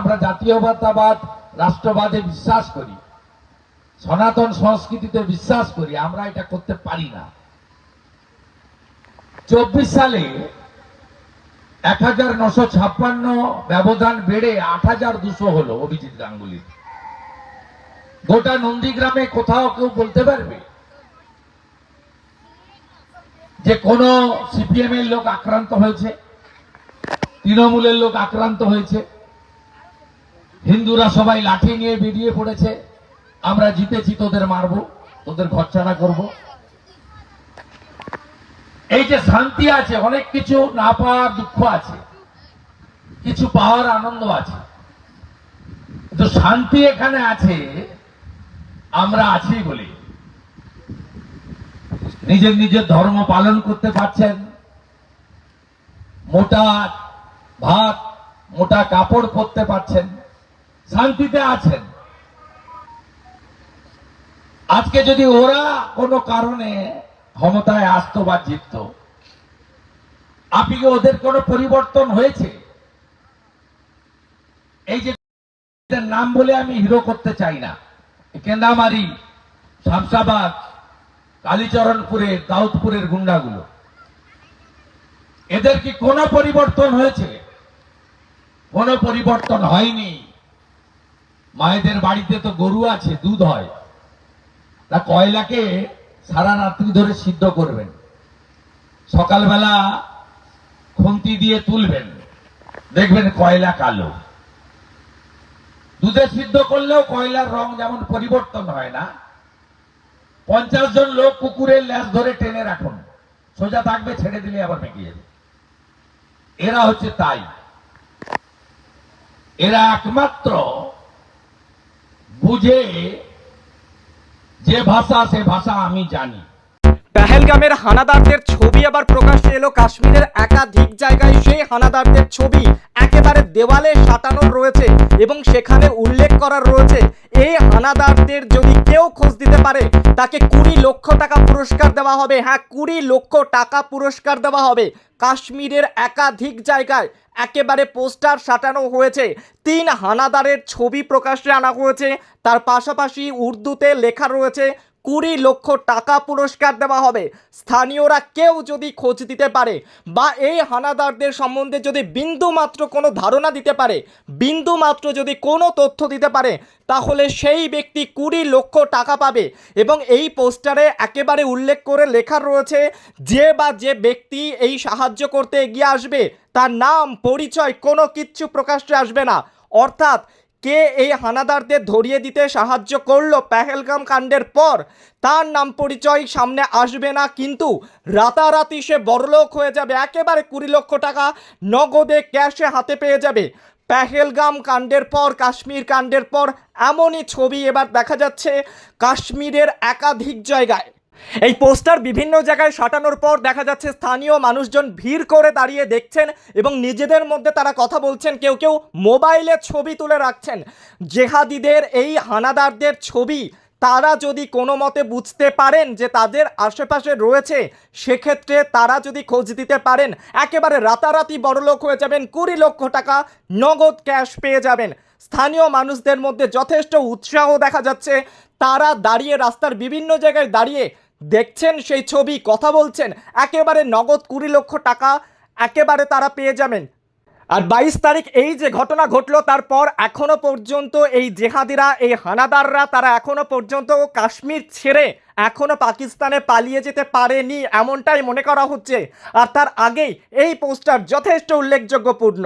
আমরা জাতীয়তাবাদ, রাষ্ট্রবাদে বিশ্বাস করি। সনাতন সংস্কৃতিতে বিশ্বাস করি, আমরা এটা করতে পারি না। চব্বিশ সালে এক হাজার নশো ছাপ্পান্ন ব্যবধান বেড়ে আট হাজার দুশো হলো অভিজিৎ গাঙ্গুলির। গোটা নন্দীগ্রামে কোথাও কেউ বলতে পারবে যে কোন সিপিএম এর লোক আক্রান্ত হয়েছে, তৃণমূলের লোক আক্রান্ত হয়েছে। হিন্দুরা সবাই লাঠি নিয়ে বেরিয়ে পড়েছে। আমরা জিতেছি, তোদের মারবো, তোদের ঘরছাড়া করব। এই যে শান্তি আছে, অনেক কিছু না পাওয়ার দুঃখ আছে, কিছু পাওয়ার আনন্দ আছে। তো শান্তি এখানে আছে, আমরা আছি বলি। নিজের নিজের ধর্ম পালন করতে পারছেন। মোটা ভাত, মোটা কাপড় পরতে পারছেন। শান্তিতে আছেন। আজকে যদি ওরা কোনো কারণে ক্ষমতায় আসতো বা জিতত, আপনি কি ওদের কোনো পরিবর্তন হয়েছে? এই যে নাম বলে আমি হিরো করতে চাই না। কেন্দামারি শামসাবাদ কালীচরণপুরের দাউদপুরের গুন্ডাগুলো। এদের কি কোনো পরিবর্তন হয়েছে? কোনো পরিবর্তন হয়নি। মায়েদের বাড়িতে তো গরু আছে, দুধ হয়। তা কয়লাকে সারা রাত্রি ধরে সিদ্ধ করবেন? সকালবেলা খুন্তি দিয়ে তুলবেন। দেখবেন কয়লা কালো। দুধে সিদ্ধ করলেও কয়লার রং যেমন পরিবর্তন হয় না, পঞ্চাশ জন লোক কুকুরের ল্যাস ধরে টেনে রাখুন। সোজা থাকবে, ছেড়ে দিলে আবার বেঁকে যাবে। এরা হচ্ছে তাই। এরা একমাত্র বুঝে যে ভাষা, সে ভাষা আমি জানি। পেহেলগামের হানাদারদের ছবি আবার প্রকাশ্যে এলো কাশ্মীরের একাধিক জায়গায়। সেই হানাদারদের ছবি একেবারে দেওয়ালে সাঁটানো রয়েছে এবং সেখানে উল্লেখ করা রয়েছে এই হানাদারদের যদি কেউ খোঁজ দিতে পারে, তাকে কুড়ি লক্ষ টাকা পুরস্কার দেওয়া হবে। হ্যাঁ কুড়ি লক্ষ টাকা পুরস্কার দেওয়া হবে। কাশ্মীরের একাধিক জায়গায় একেবারে পোস্টার সাটানো হয়েছে। তিন হানাদারের ছবি প্রকাশ্যে আনা হয়েছে। তার পাশাপাশি উর্দুতে লেখা রয়েছে কুড়ি লক্ষ টাকা পুরস্কার দেওয়া হবে। স্থানীয়রা কেউ যদি খোঁজ দিতে পারে বা এই হানাদারদের সম্বন্ধে যদি বিন্দু মাত্র কোনো ধারণা দিতে পারে, বিন্দু মাত্র যদি কোনো তথ্য দিতে পারে, তাহলে সেই ব্যক্তি কুড়ি লক্ষ টাকা পাবে এবং এই পোস্টারে একেবারে উল্লেখ করে লেখা রয়েছে, যে বা যে ব্যক্তি এই সাহায্য করতে এগিয়ে আসবে, তার নাম, পরিচয় কোনো কিচ্ছু প্রকাশ্যে আসবে না। অর্থাৎ কে এই হানাদারদের ধরিয়ে দিতে সাহায্য করল পেহেলগাম কাণ্ডের পর? তার নাম পরিচয় সামনে আসবে না, কিন্তু রাতারাতি সে বড়লোক হয়ে যাবে, একেবারে কুড়ি লক্ষ টাকা নগদে ক্যাশে হাতে পেয়ে যাবে। পেহেলগাম কাণ্ডের পর, কাশ্মীর কাণ্ডের পর এমনই ছবি এবার দেখা যাচ্ছে কাশ্মীরের একাধিক জায়গায়। এই পোস্টার বিভিন্ন জায়গায় সাটানোর পর দেখা যাচ্ছে স্থানীয় মানুষজন ভিড় করে দাঁড়িয়ে দেখছেন এবং নিজেদের মধ্যে তারা কথা বলছেন, কেউ কেউ মোবাইলে ছবি তুলে রাখছেন। জেহাদিদের এই হানাদারদের ছবি, তারা যদি কোনো মতে বুঝতে পারেন যে তাদের আশেপাশে রয়েছে, সেক্ষেত্রে তারা যদি খোঁজ দিতে পারেন, একেবারে রাতারাতি বড়লোক হয়ে যাবেন, কুড়ি লক্ষ টাকা নগদ ক্যাশ পেয়ে যাবেন। স্থানীয় মানুষদের মধ্যে যথেষ্ট উৎসাহ দেখা যাচ্ছে, তারা দাঁড়িয়ে রাস্তার বিভিন্ন জায়গায় দাঁড়িয়ে দেখছেন সেই ছবি, কথা বলছেন, একেবারে নগদ কুড়ি লক্ষ টাকা একেবারে তারা পেয়ে যাবেন। আর বাইশ তারিখ এই যে ঘটনা ঘটলো, তারপর এখনও পর্যন্ত এই জেহাদিরা, এই হানাদাররা, তারা এখনও পর্যন্ত কাশ্মীর ছেড়ে এখনও পাকিস্তানে পালিয়ে যেতে পারেনি এমনটাই মনে করা হচ্ছে। আর তার আগেই এই পোস্টার যথেষ্ট উল্লেখযোগ্যপূর্ণ।